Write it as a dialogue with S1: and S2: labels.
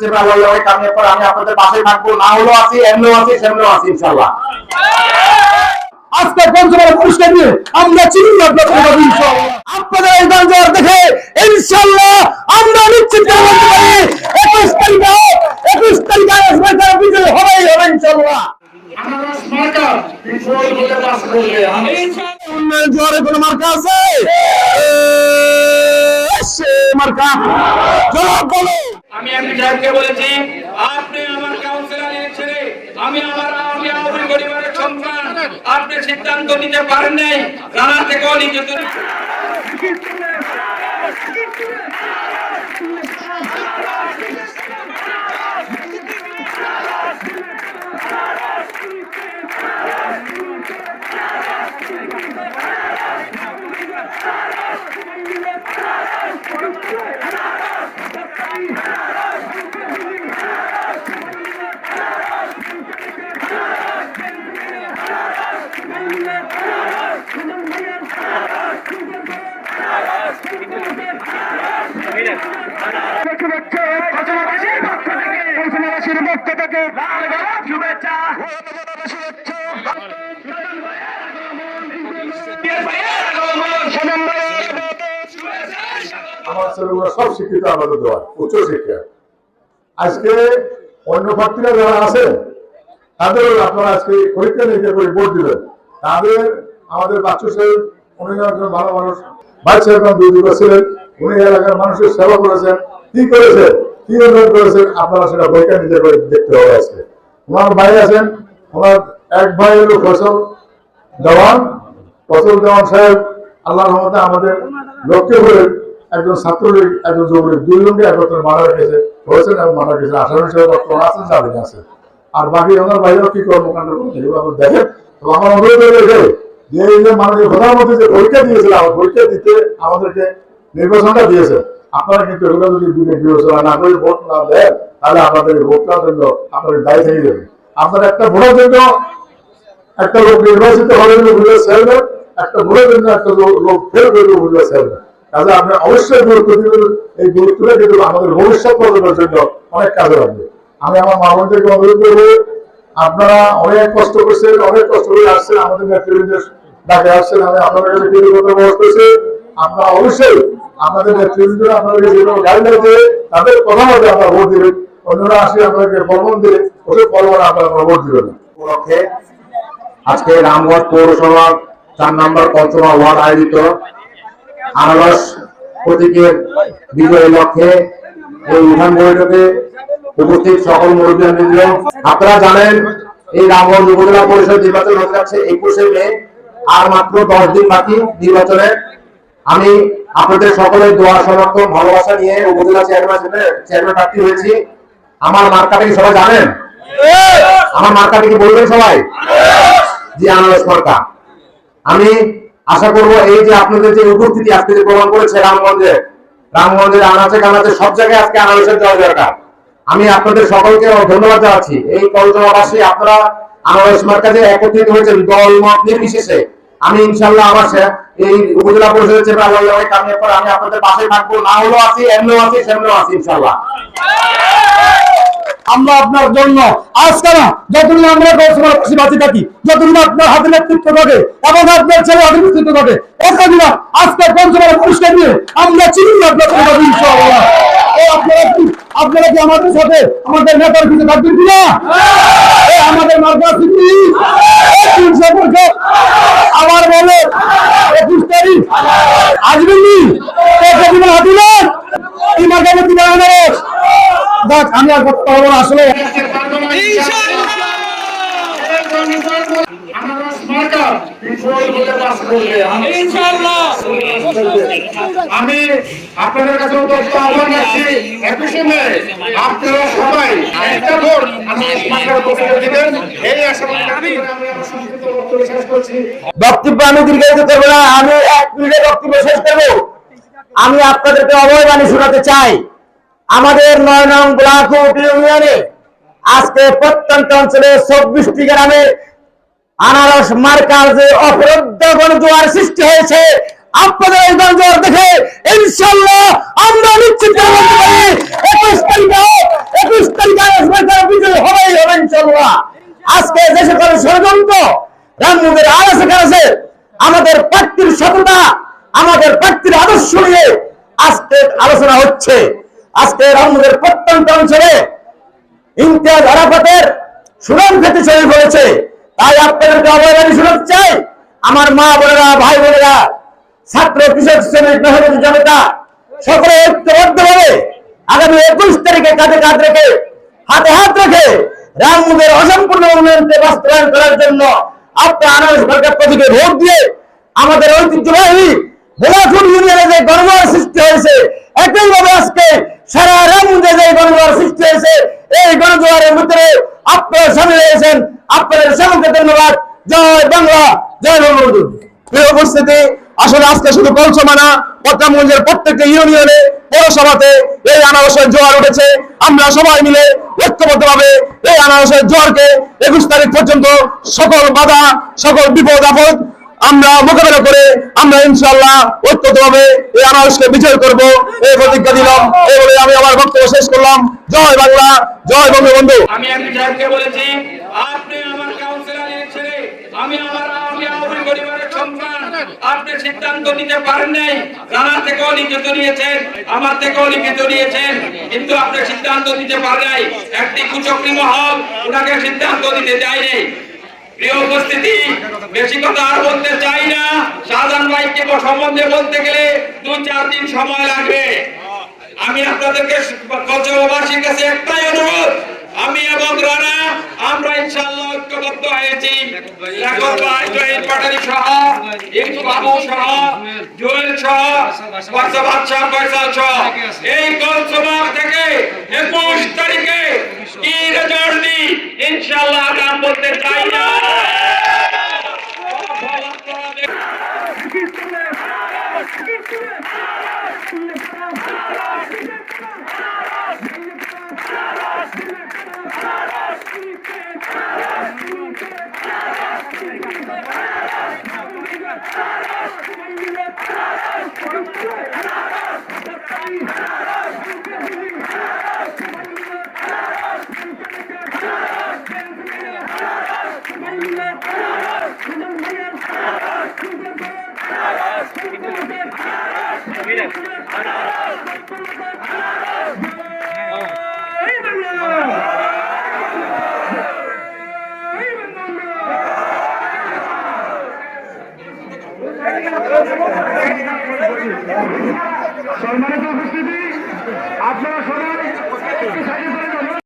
S1: চেপে আল্লাহ ওই কামিয়ে পর আমি আপনাদের পাশে থাকব, না হলেও আছি, এমনিও আছি, সেমনিও আছি ইনশাল্লাহ
S2: আজকে পঞ্চমের পুরস্কার নিয়ে আমরা চিনি আপনাদের ইনশাআল্লাহ। এই গঞ্জার দেখে, ইনশাআল্লাহ, আমরা নিশ্চিত বলতে পারি, একুশ তারিখে একুশ তারিখে সরকার বিজয় হবেই, হবে ইনশাআল্লাহ। উন্নয়ন জোয়ারে কোনো মার্কা আছে? মার্কা। জবাব বলো
S3: আমি এমপি সাহেবকে বলেছি, আপনি আমার কাউন্সিলর ইলেকশনে আমি আমার, আমি আওয়ামী পরিবারের সন্তান। আপনি সিদ্ধান্ত নিতে পারেন নাই, রানা থেকেও
S4: আমার সব শিক্ষিত দেওয়া উচ্চ শিক্ষা আজকে অন্য প্রার্থীরা যারা আছেন তাদের আপনারা আজকে পরীক্ষা নিরীক্ষা করে ভোট দিবেন। তাদের আমাদের বাচ্চু সাহেব, উনি একজন ভালো মানুষ। সাহেব দুই উনি এলাকার মানুষের সেবা করেছেন। কি করেছেন? কি উন্নয়ন করেছেন? আপনারা সেটা করে দেখতে হবে আজকে। ভাই আছেন এক ভাই হলো ফসল দেওয়ান। ফসল দেওয়ান সাহেব আল্লাহ রহমতে আমাদের একজন ছাত্রলীগ, একজন যুবলীগ, দুই জনকে একত্রে মারা রেখেছে হয়েছেন এবং মারা গেছে। আসামি হিসেবে বর্তমান আছেন আর বাকি ওনার বাইরেও কি কর্মকাণ্ড এগুলো আপনি দেখেন। আমার অনুরোধ রেখে যে এই যে মাননীয় প্রধানমন্ত্রী যে পরীক্ষা দিয়েছিল আমার পরীক্ষা দিতে আমাদেরকে নির্বাচনটা দিয়েছে আপনারা কিন্তু এগুলো যদি বিবেক বিবেচনা না করে ভোট না দেন, তাহলে আপনাদের এই ভোটটার জন্য আপনাদের দায়ী থেকে যাবে। আপনার একটা ভোটের জন্য একটা লোক নির্বাচিত হবে বুঝলে চেয়ারম্যান একটা ভোটের জন্য একটা লোক- ফেল করবে বুঝলে চেয়ারম্যান কাজে আপনি অবশ্যই গুরুত্ব দিবেন এই গুরুত্বটা কিন্তু আমাদের ভবিষ্যৎ প্রজন্মের জন্য অনেক কাজে লাগবে। আমি আমার মা বোনদেরকে অনুরোধ করব আপনারা অনেক কষ্ট করছেন, অনেক কষ্ট করে আসছেন, আমাদের নেতৃবৃন্দের ডাকে আসছেন, আমি আপনাদের কাছে কৃতজ্ঞতা প্রকাশ আপনারা অবশ্যই আপনাদের নেতৃবৃন্দ আপনাদেরকে যেগুলো গাইডলাইন দিয়ে তাদের কথা মতো আপনারা ভোট দিবেন। অন্যরা আসে আপনাকে ফলমন দিয়ে ওদের ফলমন আপনারা ভোট দিবেন
S1: উপলক্ষে আজকে রামগঞ্জ পৌরসভা চার নম্বর পঞ্চমা ওয়ার্ড আয়োজিত আনারস প্রতীকের বিজয়ের লক্ষ্যে এই উঠান বৈঠকে উপস্থিত সকল আপনারা জানেন এই রামগঞ্জ উপজেলা পরিষদ নির্বাচন হতে যাচ্ছে একুশে মে, আর মাত্র দশ দিন বাকি নির্বাচনে আমি আপনাদের সকলের দোয়া সমর্থন ভালোবাসা নিয়ে উপজেলা চেয়ারম্যান চেয়ারম্যান প্রার্থী হয়েছি। আমার মার্কাটা কি সবাই জানেন? আমার মার্কাটা কি বলবেন সবাই? জি, আনারস মার্কা। আমি আশা করব এই যে আপনাদের যে উপস্থিতি আজকে যে প্রমাণ করেছে রামগঞ্জে, রামগঞ্জের আনাচে কানাচে সব জায়গায় আজকে আনারসের জয় দরকার। আমি আপনাদের সকলকে ধন্যবাদ জানাচ্ছি। এই কলজমাবাসী আপনারা আনারস মার্কাজে একত্রিত হয়েছেন দল মত নির্বিশেষে। আমি ইনশাল্লাহ আমার এই উপজেলা পরিষদের চেপে আল্লাহ কামিয়ে পর আমি আপনাদের পাশে থাকব। না হলেও আছি, এমনিও আছি, সেমনিও আছি ইনশাল্লাহ
S2: আমরা আপনার জন্য আজকে না, যতদিন আমরা গৌসভার পাশে বাঁচে থাকি, যতদিন আপনার হাতে নেতৃত্ব থাকে এবং আপনার ছেলে হাতে নেতৃত্ব থাকে, এতদিন আজকে পঞ্চমের পুরস্কার নিয়ে আমরা চিনি আপনার ইনশাআল্লাহ। ও আপনারা আপনারা কি আমাদের সাথে আমাদের নেতার কিছু থাকবেন কিনা? এ আমাদের মার্কা সিদ্ধি তিনশো পরিষদ আবার বলে একুশ তারিখ। আসবেন নি? কতদিন হাতিলেন এই দেখ আমি আর করতে পারব না আসলে
S3: আনারস মার্কা বিফল হতে পাস করবে আমি আপনাদের কাছে আহ্বান রাখছি একুশে মে, আপনারা সবাই একটা ভোট দিবেন। এই বক্তব্য
S2: আমি দীর্ঘায়িত করব না, আমি এক মিনিটে বক্তব্য শেষ করব। আমি আপনাদেরকে অবয় বাণী শোনাতে চাই। আমাদের নয় নং ব্লক ইউনিয়নে আজকে প্রত্যন্ত অঞ্চলে চব্বিশটি গ্রামে আনারস মার্কার যে অপরোধ জোয়ার সৃষ্টি হয়েছে, আপনাদের দেখে ইনশাল্লাহ আজকে যে সকল ষড়যন্ত্র আমাদের প্রার্থীর সততা, আমাদের প্রার্থীর আদর্শ নিয়ে আজকে আলোচনা হচ্ছে। আজকে রামমুদের প্রত্যন্ত অঞ্চলে ইমতিয়াজ আরাফাতের সুনাম খেতে শুরু করেছে। তাই আপনাদেরকে অবহেলানি সুযোগ চাই আমার মা বোনেরা, ভাই বোনেরা, ছাত্র, কৃষক, শ্রমিক মেহনতি জনতা, সকলে ঐক্যবদ্ধভাবে আগামী একুশ তারিখে কাঁধে কাঁধ রেখে, হাতে হাত রেখে রামমুখের অসম্পূর্ণ উন্নয়নকে বাস্তবায়ন করার জন্য আপনার আনারস সরকার প্রতীকে ভোট দিয়ে আমাদের ঐতিহ্যবাহী বোলাফুল ইউনিয়নে যে গণমার সৃষ্টি হয়েছে, একইভাবে আজকে সারা রামুন্দে যে গণজোয়ার সৃষ্টি হয়েছে এই গণজোয়ারের ভিতরে আপনারা সামিল হয়েছেন সকলকে ধন্যবাদ। জয় বাংলা, জয় বঙ্গবন্ধু। প্রিয় উপস্থিতি, আসলে আজকে শুধু কলসমা না পট্টামগঞ্জের প্রত্যেকটা ইউনিয়নে, পৌরসভাতে এই আনারসের জোয়ার উঠেছে। আমরা সবাই মিলে ঐক্যবদ্ধভাবে এই আনারসের জোয়ারকে একুশ তারিখ পর্যন্ত সকল বাধা, সকল বিপদ, আপদ আমরা মোকাবেলা করে আমরা ইনশাল্লাহ ঐক্যবদ্ধভাবে এই আনারসকে বিজয় করব। এই প্রতিজ্ঞা দিলাম। এই বলে আমি আমার বক্তব্য শেষ করলাম। জয় বাংলা, জয় বঙ্গবন্ধু।
S5: আমি বলেছি, আপনি আমি আমার আমি আওয়ামী পরিবারের সন্তান। আপনি সিদ্ধান্ত নিতে পারেন নাই। থানা থেকেও লিখিত নিয়েছেন আমার থেকেও লিখিত নিয়েছেন কিন্তু আপনি সিদ্ধান্ত নিতে পারেন নাই। একটি কুচক্রি মহল ওনাকে সিদ্ধান্ত দিতে দেয়নি প্রিয় উপস্থিতি, বেশি কথা আর বলতে চাই না। শাহজাহান ভাইকে সম্বন্ধে বলতে গেলে দুই, চার দিন সময় লাগবে। আমি আপনাদেরকে কচবাসীর কাছে একটাই অনুরোধ। আমি এবং রানা আমরা ইনশাআল্লাহ ঐক্যবদ্ধ হয়েছি। লেখক ভাই, জহির পাটারি সহ, ইন্দু বাবু সহ সহ সহ এই কলসভা থেকে একুশ তারিখে কি রেজাল্ট ইনশাআল্লাহ নাম বলতে চাই না। Come on!
S3: সম্মানিত উপস্থিতি